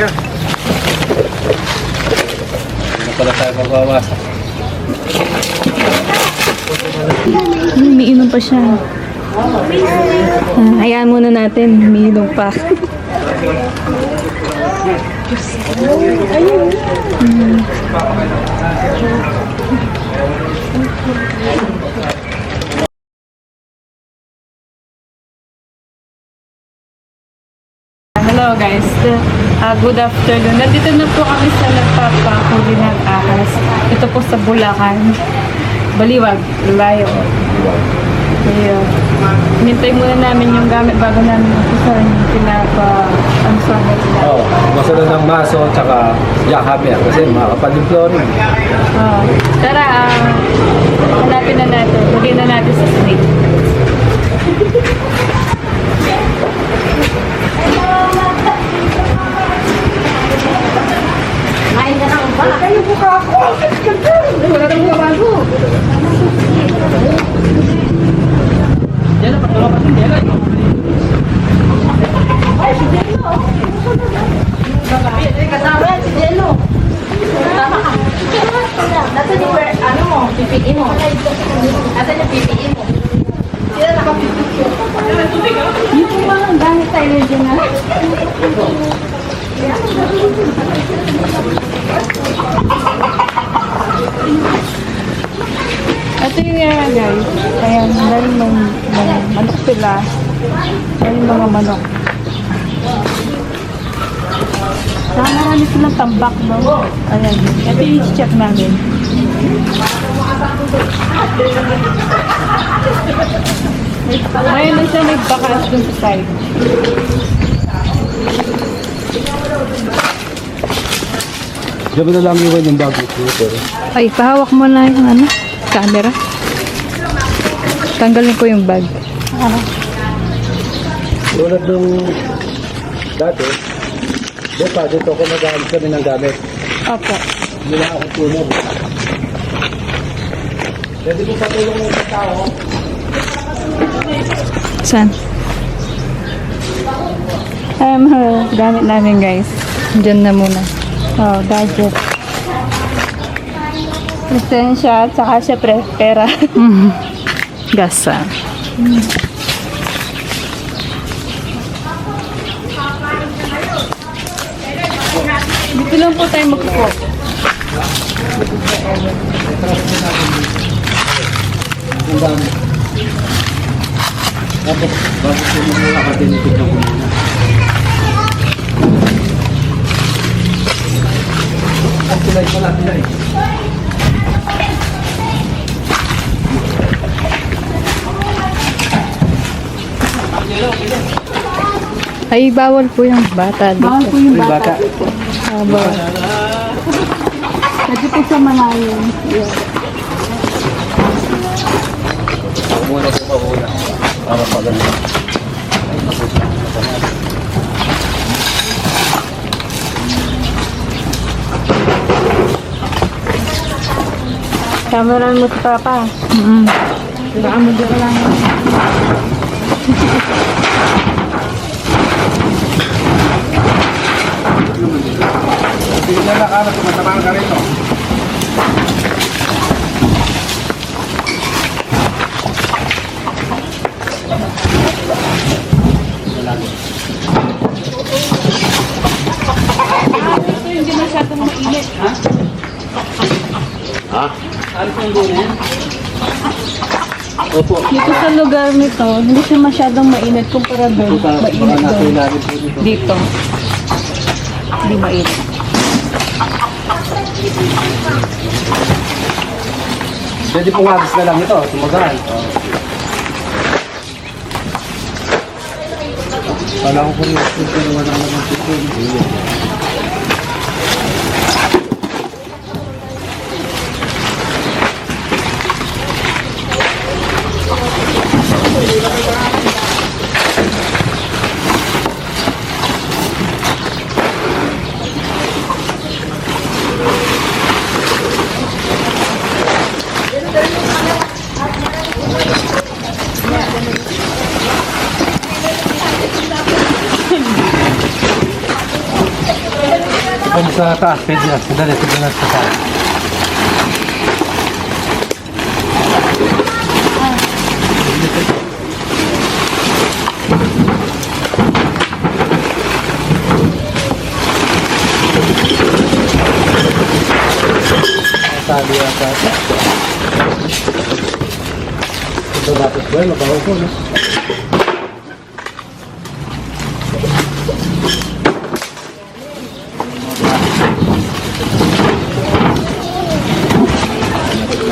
Yeah. Hindi pala tayo magwawasak. Umiinom pa siya. Ah, hayaan muna natin. Umiinom pa. Hello guys, uh, good afternoon. Nandito na po kami sa nagpapahuli ng ahas. Ito po sa Bulacan. Baliwag, layo. Kaya, nintay muna namin yung gamit bago namin umpisahan yung pinapa, ano sa nila. Oo. Masunod ng maso tsaka yakhammer kasi yung flooring. Ah, tara, ah, hanapin na natin. Lagay na natin sa snake. Kasama yan si Jello. Tama ka. Nasaan yung per- ano mo, PPE mo? Nasaan yung PPE mo? Sila naka-PPE. Yung ba ang gamit tayo na? Ito yung nga guys. Kaya dahil man, manok sila. Dahil mga manok. Saka marami silang tambak no? Ayan. Ito yung check namin. Ngayon na siya may bakas dun sa side. Diyan na lang iwan yung bag mo. Pero Ay, pahawak mo na yung ano, camera. Tanggalin ko yung bag. tulad nung dati, di pa, dito ako nag-aalis kami ng gamit. Opo. Hindi na ako tulog. Pwede ko patulong ng tao. Saan? Um, uh, gamit namin guys. Diyan na muna. Oh, gadget. Lisensya at saka syempre pera. Gasa. Dito lang po tayo magpo. Ang dami. Tapos, bago ko muna nakatinitig ako muna. Ang tulay pala, tulay. Ay, bawal po yung bata. Dito. Bawal po yung Uy, bata. Ah, bawal. Kasi po sa malayo. Muna ko pa muna. Para pala na. Camera mo sa papa. Mm-hmm. Baka mo dyan lang. Hindi na nakalat, tumatabang ka rito. Hindi masyadong mainit. Ha? Opo. Dito sa lugar nito, hindi siya masyadong mainit kumpara doon. Mainit doon. dito. Dito. Hindi mainit. Pwede pong na lang ito, tumagal. Kala ko kung yung pero wala naman ito. Sa taas. Pwede na. Sandali, pwede na sa taas. Sabi yata. Ito dapat ba? Mabaho ko, no?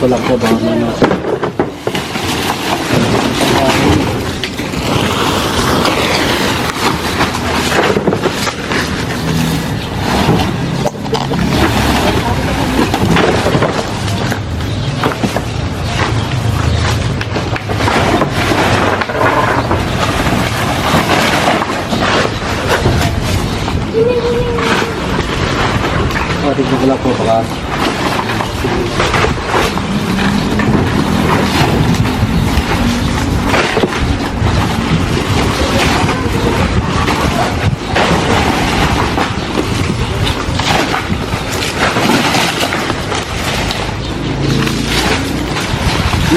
Ito lang po, nasa. Oh, tignan ko lang po, baka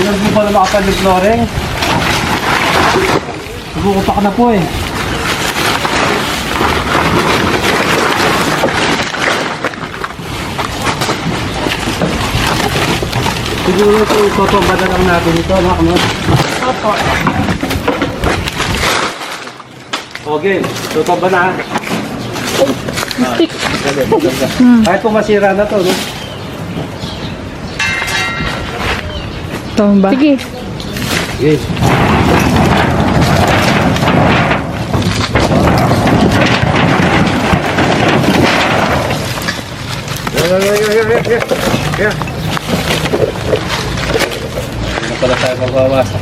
Na po pala makapalig flooring. Nagukupak na po eh. Siguro ito ipapabada lang natin ito, no? Ano? Opo. Okay, ba na? Stick. Dali, maganda. Kahit po masira na to, no? Tama ba? Sige. Yeah, yeah, yeah, yeah, yeah. Yeah. Hindi pala tayo magwawasa.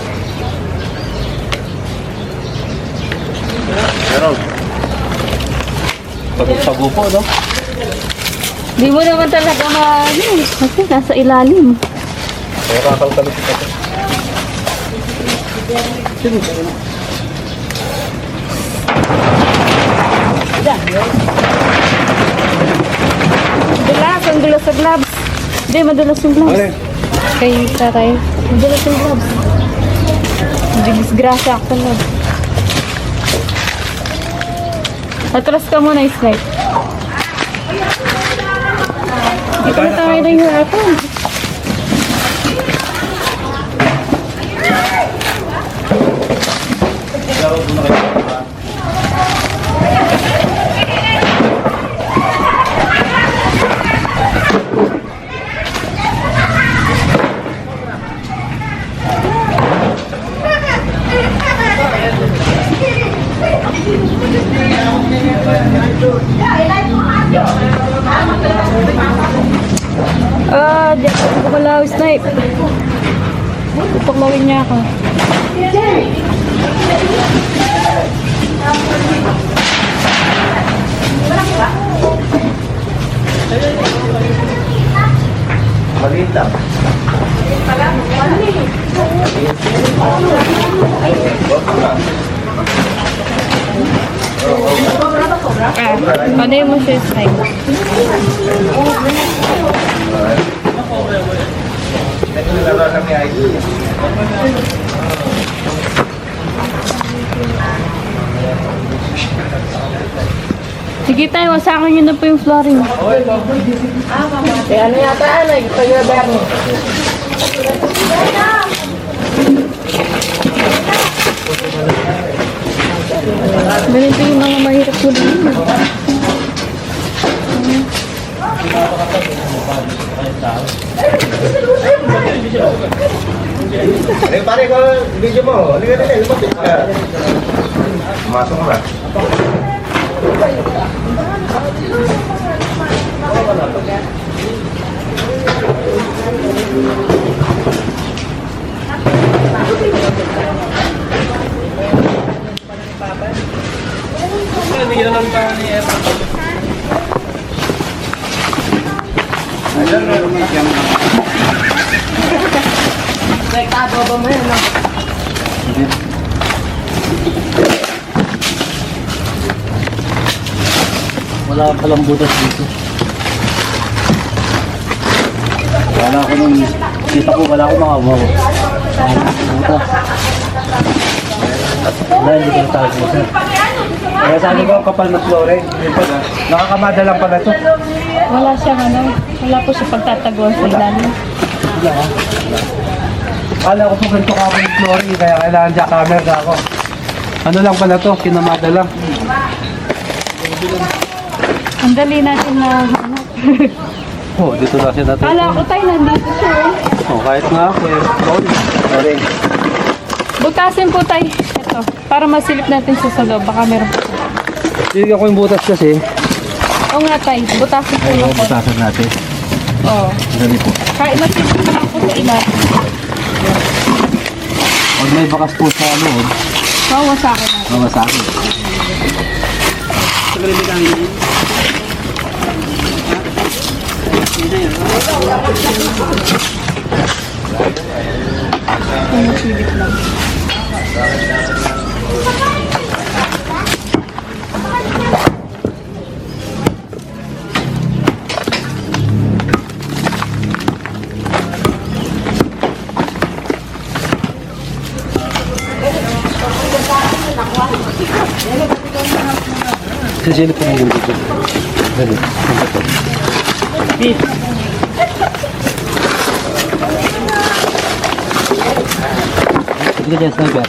Pero, pagod-pago po, no? Di mo naman talaga ma... Ano, kasi nasa ilalim. Kaya kakalkalit ito. Sino? Dulas, ang dulas sa gloves. Hindi, madulas yung gloves. Ano? Kay tatay. Madulas yung gloves. Hindi disgrasya ako na. Atras ka muna, Snipe. Pa na tayo na yung harapan. Maliit lang. Ah, ano yung mo siya, Snipe? Sige tayo, wasakan nyo na po yung flooring. Eh, ano yata, ano, ito yung Bernie. Ganito yung mga mahirap ko din. Eh, pare ko, video mo. Lumapit ka. Pumasok ka. Rektado Wala palang butas dito. Wala ko nung kita ko, wala ko mga wow. Ay, butas. Wala, hindi ko natawag mo, sir. Kaya sabi ko, kapal na flore. Yun pala. Nakakamada lang pala ito. Wala siya, ano. Wala po siya pagtataguan sa ilalim. Wala. Wala. Kala ko po ganito ka ng flore, kaya kailangan dyan camera ako. Ano lang pala to, kinamada lang. Hmm. Ang dali natin na hanap. Oh, dito na siya natin. Kala ko tayo nandito siya eh. Oh, kahit nga ako eh. Flooring. Butasin po tayo. Ito, para masilip natin siya sa loob. Baka meron po. Bigyan ko yung butas kasi. Oo nga tayo, butasin po yung butasan natin. Oo. Dali po. Kahit masilip na ako sa ilalim. Pag may bakas po sa loob, Bawa sa akin natin. mga sa akin. Masilip lang. Sisilip ko na yung dito. Dali. Sige dyan, sniper.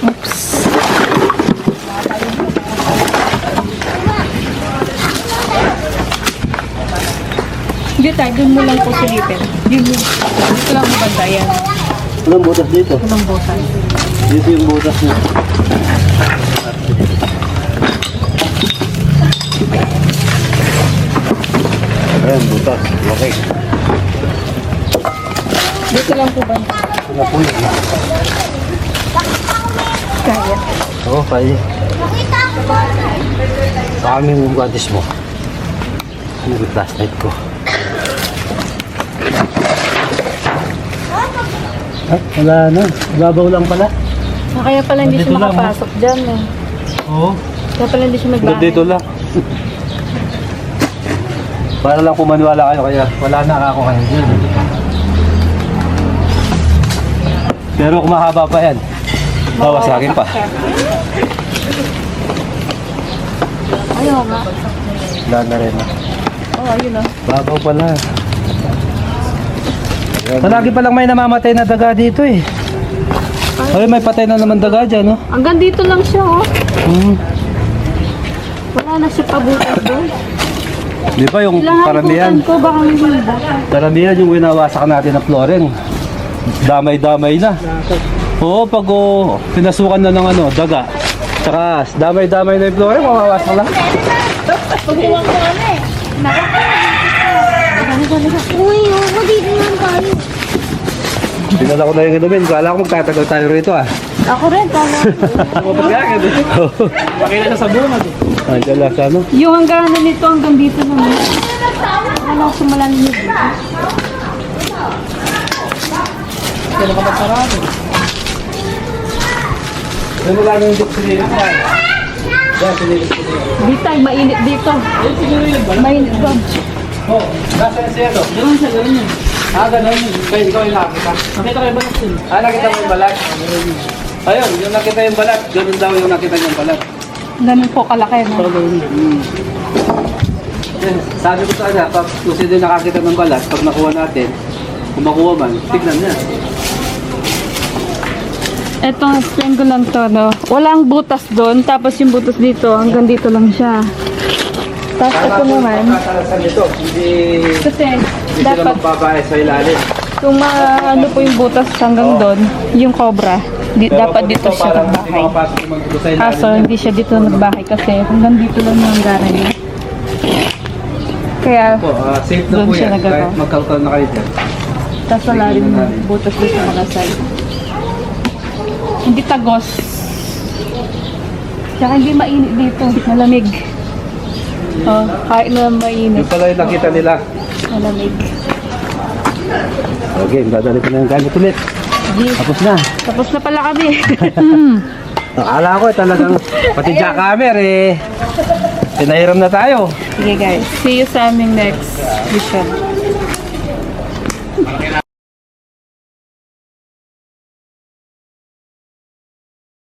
Hindi tayo, dun mo lang po silipin. Mo. Dito lang mo banda yan. Walang butas dito. Walang butas. Dito yung butas niya. Ayan, butas. Okay. Dito lang po banda. Ito na po yun. Kaya. Oo, oh, kaya. Sa amin yung guantes mo. Ano yung flashlight ko? Ah, wala na. Babaw lang pala. Ah, Kaya pala hindi siya Dito lang, makapasok dyan eh. Oo. Kaya pala hindi siya magbahay. dito lang. Para lang kung maniwala kayo, kaya wala na ako kayo dyan. Pero kung mahaba pa yan, bawas sa akin pa. Ayaw nga. Wala na rin. Oo, oh, ayun oh. Babaw pala. Palagi pa lang may namamatay na daga dito eh. Ay, may patay na naman daga dyan, no? Hanggang dito lang siya oh. Hmm. Wala na siya pabutas doon. Di ba yung Ilang karamihan? ko, baka may butas. Karamihan yung winawasak natin ng flooring. Damay-damay na. Oo, pag oh, pinasukan na ng ano, daga. Tsaka damay-damay na yung flooring, mawawasak lang. Pagkuhan ko ano eh. Uy, ako dito lang tayo. Pinala ko na yung inumin. Kala ko magtatagal tayo rito ah. Ako rin, tama. Pakila na sa bungad eh. Andiyan lang sa ano. yung hangganan nito hanggang dito lang. Wala ko sumalan niyo. Ano lang yung duk sinilip na? Yan, sinilip ko dito. Dito ay mainit dito. Mainit ba? Oh, nasa siya to? Ganun siya, ganun yun. Ah, ganun yun. Kaya ikaw yung nakita. Nakita ko yung balat yun. Ah, nakita mo yung balat? Ayun, yung nakita yung balat. Ganun daw yung nakita yung balat. Ganun po kalaki na. Eh, Sabi ko sa kanya, pag kung sino yung nakakita ng balat, pag nakuha natin, kung makuha man, tignan niya. Ito, explain ko lang to, no? Walang butas doon, tapos yung butas dito, hanggang dito lang siya. Tapos ito naman, Nakakalasan nito, hindi, kasi hindi sila dapat magbabae sa ilalim. Kung maano po yung butas hanggang doon, yung cobra, di, dapat dito ito, siya nagbahay. yung. Kaso, hindi siya dito nagbahay kasi hanggang dito lang yung hangganan niya. Kaya, Po, ah, safe na Doon po siya yan. nagagawa. Kahit magkalkal na kayo dyan. tapos wala rin yung butas dito sa mga side. Hindi tagos. Tsaka hindi mainit dito, malamig. Oh, kahit na mainit, Yung pala yung nakita nila. malamig. Okay, dadali ko na yung gamit ulit. Tapos na. tapos na pala kami. Akala ko eh, talagang pati jackhammer eh. Pinahiram na tayo. Sige guys, see you sa aming next mission.